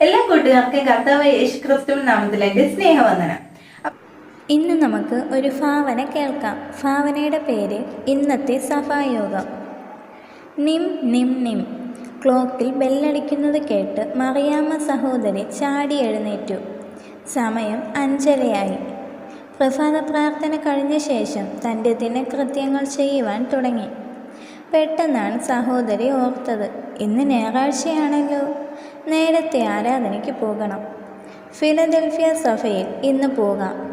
എല്ലാ കൂട്ടുകാർക്കും കർത്താവ് യേശു ക്രിസ്തു നാമത്തിലേക്ക് സ്നേഹവന്ദനം. ഇന്ന് നമുക്ക് ഒരു ഭാവന കേൾക്കാം. ഭാവനയുടെ പേര് ഇന്നത്തെ സഭായോഗം. നിം നിം നിം. ക്ലോക്കിൽ ബെല്ലടിക്കുന്നത് കേട്ട് മറിയാമ്മ സഹോദരി ചാടി എഴുന്നേറ്റു. സമയം അഞ്ചരയായി. പ്രഭാത പ്രാർത്ഥന കഴിഞ്ഞ ശേഷം തന്റെ ദിനകൃത്യങ്ങൾ ചെയ്യുവാൻ തുടങ്ങി. പെട്ടെന്നാണ് സഹോദരി ഓർത്തത്. ഇന്ന് ഞായറാഴ്ചയാണല്ലോ. നേരത്തെ ആരാധനയ്ക്ക് പോകണം. ഫിലദൽഫിയ സഭയിൽ ഇന്ന് പോകാം.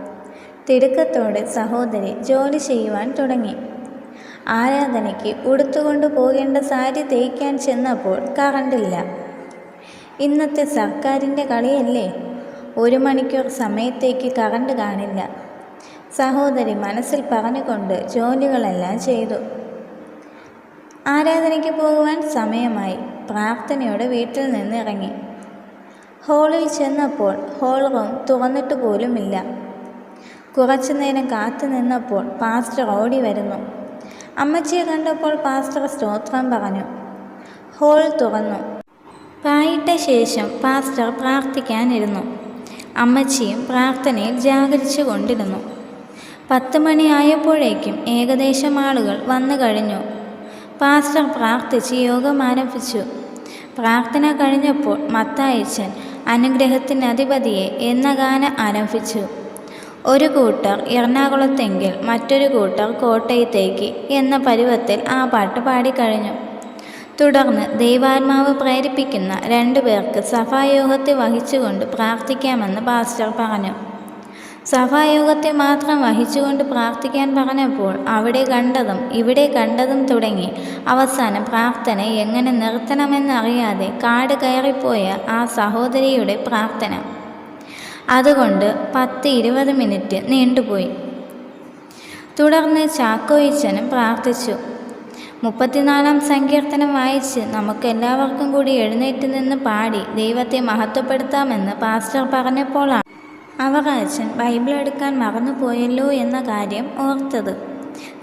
തിടുക്കത്തോടെ സഹോദരി ജോലി ചെയ്യുവാൻ തുടങ്ങി. ആരാധനയ്ക്ക് ഉടുത്തുകൊണ്ട് പോകേണ്ട സാരി തേക്കാൻ ചെന്നപ്പോൾ കറണ്ടില്ല. ഇന്നത്തെ സർക്കാരിന്റെ കളിയല്ലേ? ഒരു മണിക്കൂർ സമയത്തേക്ക് കറണ്ട് കാണില്ല. സഹോദരി മനസ്സിൽ പറഞ്ഞുകൊണ്ട് ജോലികളെല്ലാം ചെയ്തു. ആരാധനയ്ക്ക് പോകുവാൻ സമയമായി. പ്രാർത്ഥനയോടെ വീട്ടിൽ നിന്ന് ഇറങ്ങി. ഹാളിൽ ചെന്നപ്പോൾ ഹോൾ റൂം തുറന്നിട്ട് പോലുമില്ല. കുറച്ചു നേരം കാത്തു നിന്നപ്പോൾ പാസ്റ്റർ ഓടി വരുന്നു. അമ്മച്ചിയെ കണ്ടപ്പോൾ പാസ്റ്റർ സ്തോത്രം പറഞ്ഞു. ഹോൾ തുറന്നു. പായിട്ട ശേഷം പാസ്റ്റർ പ്രാർത്ഥിക്കാനിരുന്നു. അമ്മച്ചിയും പ്രാർത്ഥനയിൽ ജാഗരിച്ചു കൊണ്ടിരുന്നു. പത്ത് മണിയായപ്പോഴേക്കും ഏകദേശം ആളുകൾ വന്നു കഴിഞ്ഞു. പാസ്റ്റർ പ്രാർത്ഥിച്ച് യോഗം ആരംഭിച്ചു പ്രാർത്ഥന കഴിഞ്ഞപ്പോൾ മത്തായച്ചൻ അനുഗ്രഹത്തിന് അധിപതിയെ എന്ന ഗാനം ആരംഭിച്ചു. ഒരു കൂട്ടർ എറണാകുളത്തെങ്കിൽ മറ്റൊരു കൂട്ടർ കോട്ടയത്തേക്ക് എന്ന പരുവത്തിൽ ആ പാട്ട് പാടിക്കഴിഞ്ഞു. തുടർന്ന് ദൈവാത്മാവ് പ്രേരിപ്പിക്കുന്ന രണ്ടുപേർക്ക് സഭായോഗത്തെ വഹിച്ചുകൊണ്ട് പ്രാർത്ഥിക്കാമെന്ന് പാസ്റ്റർ പറഞ്ഞു. സഭായോഗത്തെ മാത്രം വഹിച്ചുകൊണ്ട് പ്രാർത്ഥിക്കാൻ പറഞ്ഞപ്പോൾ അവിടെ കണ്ടതും ഇവിടെ കണ്ടതും തുടങ്ങി. അവസാനം പ്രാർത്ഥന എങ്ങനെ നിർത്തണമെന്നറിയാതെ കാട് കയറിപ്പോയ ആ സഹോദരിയുടെ പ്രാർത്ഥന. അതുകൊണ്ട് പത്ത് ഇരുപത് മിനിറ്റ് നീണ്ടുപോയി. തുടർന്ന് ചാക്കോയിച്ചനും പ്രാർത്ഥിച്ചു. മുപ്പത്തിനാലാം സങ്കീർത്തനം വായിച്ച് നമുക്കെല്ലാവർക്കും കൂടി എഴുന്നേറ്റ് നിന്ന് പാടി ദൈവത്തെ മഹത്വപ്പെടുത്താമെന്ന് പാസ്റ്റർ പറഞ്ഞപ്പോഴാണ് അവകാശൻ ബൈബിൾ എടുക്കാൻ മറന്നുപോയല്ലോ എന്ന കാര്യം ഓർത്തത്.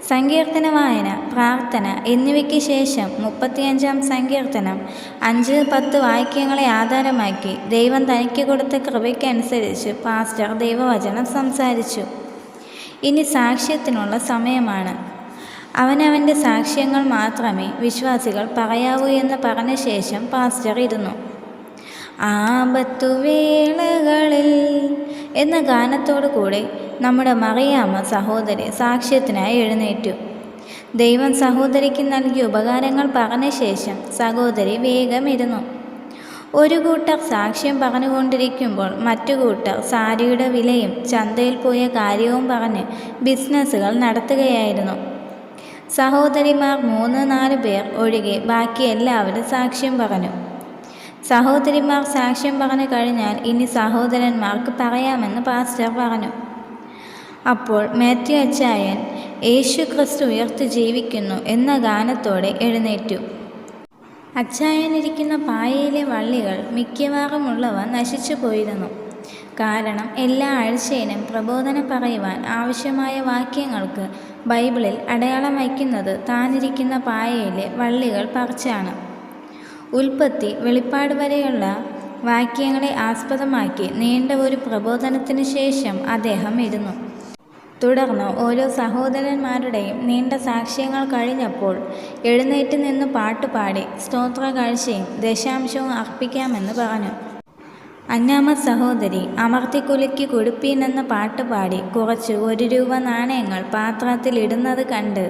സങ്കീർത്തന വായന പ്രാർത്ഥന എന്നിവയ്ക്ക് ശേഷം മുപ്പത്തിയഞ്ചാം സങ്കീർത്തനം അഞ്ച് പത്ത് വാക്യങ്ങളെ ആധാരമാക്കി ദൈവം തനിക്ക് കൊടുത്ത കൃപയ്ക്കനുസരിച്ച് പാസ്റ്റർ ദൈവവചനം സംസാരിച്ചു. ഇനി സാക്ഷ്യത്തിനുള്ള സമയമാണ്. അവനവന്റെ സാക്ഷ്യങ്ങൾ മാത്രമേ വിശ്വാസികൾ പറയാവൂ എന്ന് പറഞ്ഞ ശേഷം പാസ്റ്റർ ഇരുന്നു. ആപത്തുവേളകളിൽ എന്ന ഗാനത്തോടു കൂടെ നമ്മുടെ മറിയാമ്മ സഹോദരി സാക്ഷ്യത്തിനായി എഴുന്നേറ്റു. ദൈവം സഹോദരിക്ക് നൽകിയ ഉപകാരങ്ങൾ പറഞ്ഞ ശേഷം സഹോദരി വേഗം ഇരുന്നു ഒരു കൂട്ടർ സാക്ഷ്യം പറഞ്ഞുകൊണ്ടിരിക്കുമ്പോൾ മറ്റു കൂട്ടർ സാരിയുടെ വിലയും ചന്തയിൽ പോയ കാര്യവും പറഞ്ഞ് ബിസിനസ്സുകൾ നടത്തുകയായിരുന്നു. സഹോദരിമാർ മൂന്ന് നാല് പേർ ഒഴികെ ബാക്കി എല്ലാവരും സാക്ഷ്യം പറഞ്ഞു. സഹോദരിമാർ സാക്ഷ്യം പറഞ്ഞു കഴിഞ്ഞാൽ ഇനി സഹോദരന്മാർക്ക് പറയാമെന്ന് പാസ്റ്റർ പറഞ്ഞു. അപ്പോൾ മാത്യു അച്ചായൻ യേശു ക്രിസ്തു ഉയർത്ത് ജീവിക്കുന്നു എന്ന ഗാനത്തോടെ എഴുന്നേറ്റു. അച്ചായനിരിക്കുന്ന പായയിലെ വള്ളികൾ മിക്കവാറുമുള്ളവ നശിച്ചു പോയിരുന്നു. കാരണം എല്ലാ ആഴ്ചയിലും പ്രബോധനം പറയുവാൻ ആവശ്യമായ വാക്യങ്ങൾക്ക് ബൈബിളിൽ അടയാളം വയ്ക്കുന്നത് താനിരിക്കുന്ന പായയിലെ വള്ളികൾ പറിച്ചാണ്. ഉൽപ്പത്തി വെളിപ്പാട് വരെയുള്ള വാക്യങ്ങളെ ആസ്പദമാക്കി നീണ്ട ഒരു പ്രബോധനത്തിന് ശേഷം അദ്ദേഹം ഇരുന്നു തുടർന്ന് ഓരോ സഹോദരന്മാരുടെയും നീണ്ട സാക്ഷ്യങ്ങൾ കഴിഞ്ഞപ്പോൾ എഴുന്നേറ്റ് നിന്ന് പാട്ടുപാടി സ്തോത്ര കാഴ്ചയും ദശാംശവും അർപ്പിക്കാമെന്ന് പറഞ്ഞു. അന്നാമ സഹോദരി അമർത്തിക്കുലുക്കി എന്ന പാട്ടുപാടി കുറച്ച് ഒരു രൂപ നാണയങ്ങൾ പാത്രത്തിൽ ഇടുന്നത് കണ്ട്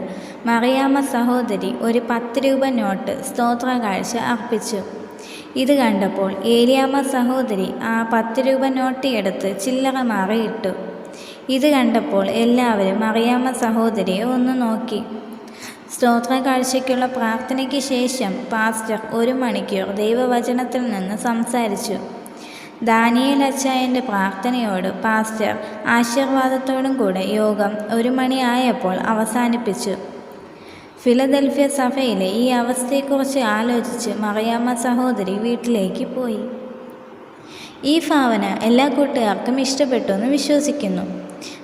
മറിയാമ സഹോദരി ഒരു പത്ത് രൂപ നോട്ട് സ്തോത്ര കാഴ്ച അർപ്പിച്ചു. ഇത് കണ്ടപ്പോൾ ഏലിയാമ്മ സഹോദരി ആ പത്ത് രൂപ നോട്ട് എടുത്ത് ചില്ലറ മാറിയിട്ടു ഇത് കണ്ടപ്പോൾ എല്ലാവരും മറിയാമ്മ സഹോദരിയെ ഒന്ന് നോക്കി. സ്തോത്ര കാഴ്ചയ്ക്കുള്ള പ്രാർത്ഥനയ്ക്ക് ശേഷം പാസ്റ്റർ ഒരു മണിക്കൂർ ദൈവവചനത്തിൽ നിന്ന് സംസാരിച്ചു. ദാനിയേൽ അച്ചായന്റെ പ്രാർത്ഥനയോട് പാസ്റ്റർ ആശീർവാദത്തോടും കൂടെ യോഗം ഒരു മണിയായപ്പോൾ അവസാനിപ്പിച്ചു. ഫിലദൽഫിയ സഭയിലെ ഈ അവസ്ഥയെക്കുറിച്ച് ആലോചിച്ച് മറിയാമ്മ സഹോദരി വീട്ടിലേക്ക് പോയി. ഈ ഭാവന എല്ലാ കൂട്ടുകാർക്കും ഇഷ്ടപ്പെട്ടു എന്ന് വിശ്വസിക്കുന്നു.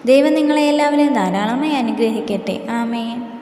ദൈവം നിങ്ങളെ എല്ലാവരെയും ധാരാളമായി അനുഗ്രഹിക്കട്ടെ. ആമേൻ.